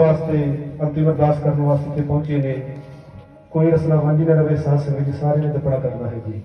ਵਾਸਤੇ, ਅੰਤਿਮ ਅਰਦਾਸ ਕਰਨ ਵਾਸਤੇ ਇੱਥੇ ਪਹੁੰਚੇ ਨੇ। ਕੋਈ ਰਸਨਾ ਵਾਂਝੀ ਨਾ ਰਵੇ, ਸਾਧ ਸੰਗਤ ਜੀ ਸਾਰਿਆਂ ਨੇ ਜਪਣਾ ਕਰਨਾ ਹੈ ਜੀ।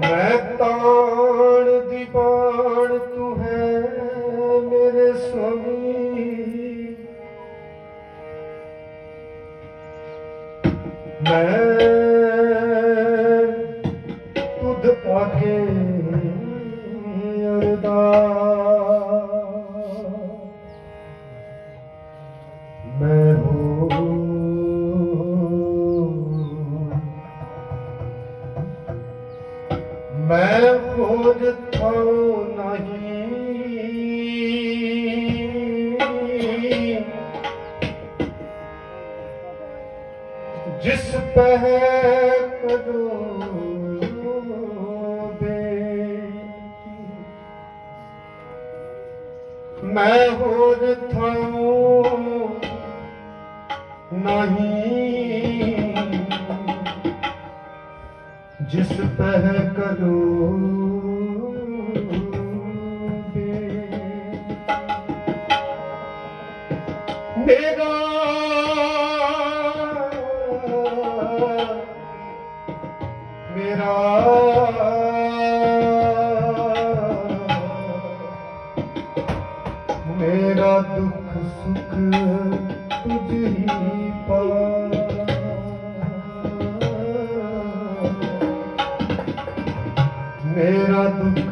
ਮੈਂ ਤਾਣ ਦੀ ਬਾਣ ਪਹਿ ਦੇ ਮੈਂ ਹੋਰ ਥਾਉ ਨਹੀਂ ਜਿਸ ਪਹਿ ਕਦੋਂ ਮੇਰਾ ਦੁੱਖ ਸੁਖ ਤੁਝ ਹੀ ਪਾ ਮੇਰਾ ਦੁੱਖ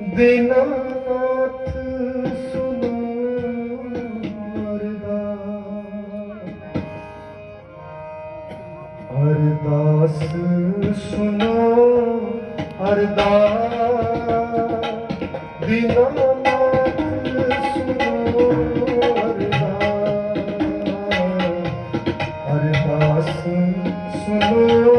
ਅਰਦਾਸ ਦਿਨਾਨਾਥ ਸੁਨੋ ਅਰਦਾਸ ਸੁਨੋ ਅਰਦਾਸ। ਦੀਨਾਨਾਥ ਸੁਨੋ ਅਰਦਾਸ ਅਰਦਾਸ ਸੁਨੋ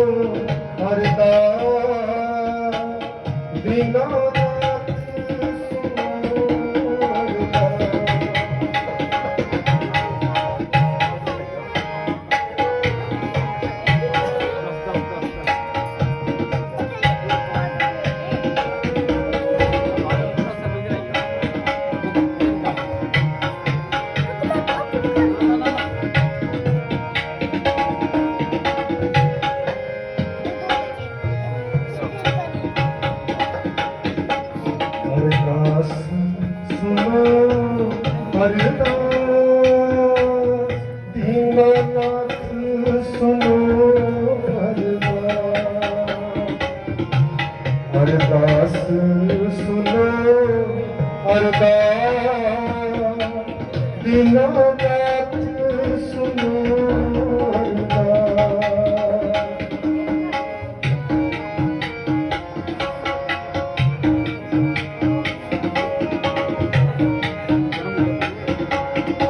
ਅਰਦਾਸ ਦੀਨਾਨਾਥ ਸੁਨੋ ਅਰਦਾਸ ਅਰਦਾਸ ਸੁਨੋ ਅਰਦਾਸ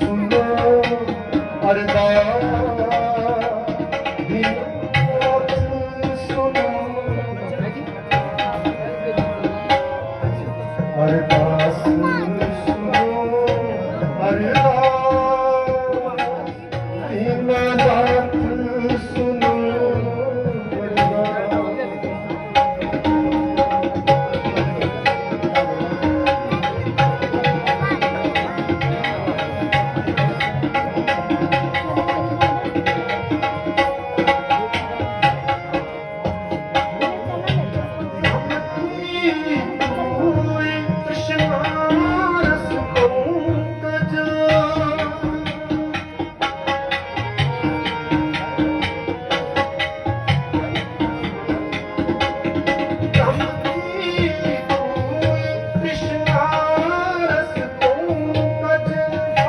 ਸੁਣੋ ਅਰਦਾਸ